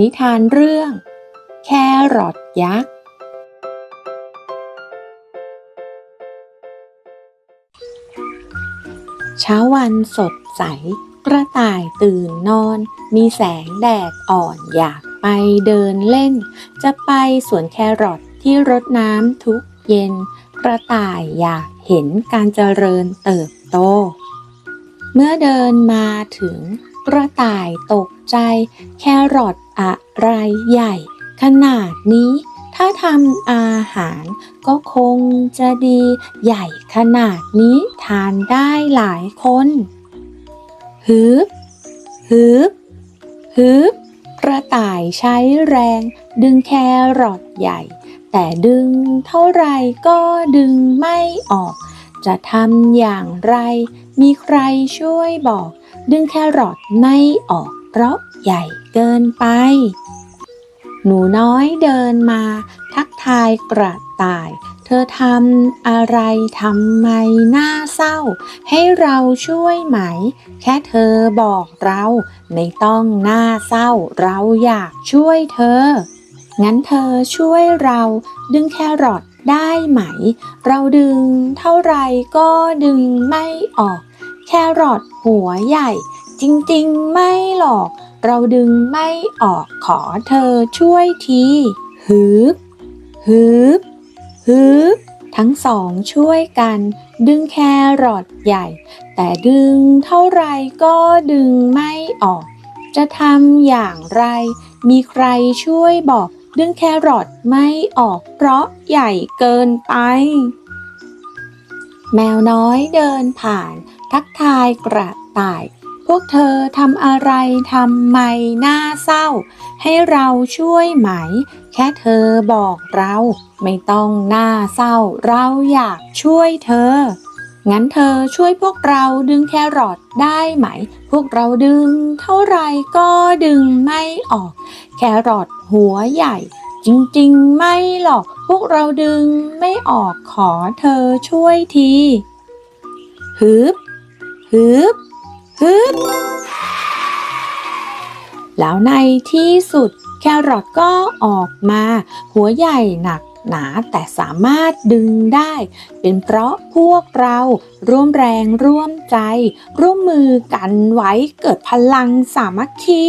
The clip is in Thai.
นิทานเรื่อง แครอทยักษ์ เช้าวันสดใส กระต่ายตื่นนอน มีแสงแดดอ่อนอยากไปเดินเล่น จะไปสวนแครอทที่รดน้ำทุกเย็น กระต่ายอยากเห็นการเจริญเติบโต เมื่อเดินมาถึงกระต่ายตกใจ แครอท อะไรใหญ่ ขนาดนี้ ถ้าทำอาหารก็คงจะดีใหญ่ขนาดนี้ทานได้หลายคนฮึบฮึบฮึบกระต่ายใช้แรง ดึงแครอทใหญ่ แต่ดึงเท่าไรก็ดึงไม่ออก จะทำอย่างไร มีใครช่วยบอก ดึงแครอทไม่ออก เพราะใหญ่เกินไป หนูน้อยเดินมา ทักทายกระต่าย เธอทำอะไรทำไมหน่าเศร้า ให้เราช่วยไหม แค่เธอบอกเรา ไม่ต้องหน่าเศร้า เราอยากช่วยเธอ งั้นเธอช่วยเรา ดึงแครอทได้ไหม เราดึงเท่าไรก็ดึงไม่ออก แครอทหัวใหญ่ จริงๆ ไม่หรอก เราดึงไม่ออกขอเธอช่วยทีฮึบฮึบฮึบทั้งสองช่วยกัน ดึงแครอทใหญ่ แต่ดึงเท่าไรก็ดึงไม่ออก จะทำอย่างไร มีใครช่วยบอก ดึงแครอทไม่ออก เพราะใหญ่เกินไป แมวน้อยเดินผ่าน ทักทายกระต่าย พวกเธอทำอะไรทำไมหน่าเศร้า ให้เราช่วยไหม แค่เธอบอกเรา ไม่ต้องหน่าเศร้า เราอยากช่วยเธอ งั้นเธอช่วยพวกเราดึงแครอทได้ไหม พวกเราดึงเท่าไรก็ดึงไม่ออก แครอทหัวใหญ่ จริงๆ ไม่หรอก พวกเราดึงไม่ออกขอเธอช่วยทีฮึบฮึบ ฮึบแล้วในที่สุดแครอทก็ออกมา หัวใหญ่หนักหนาแต่สามารถดึงได้ เป็นเพราะพวกเราร่วมแรงร่วมใจ ร่วมมือกันไว้เกิดพลังสามัคคี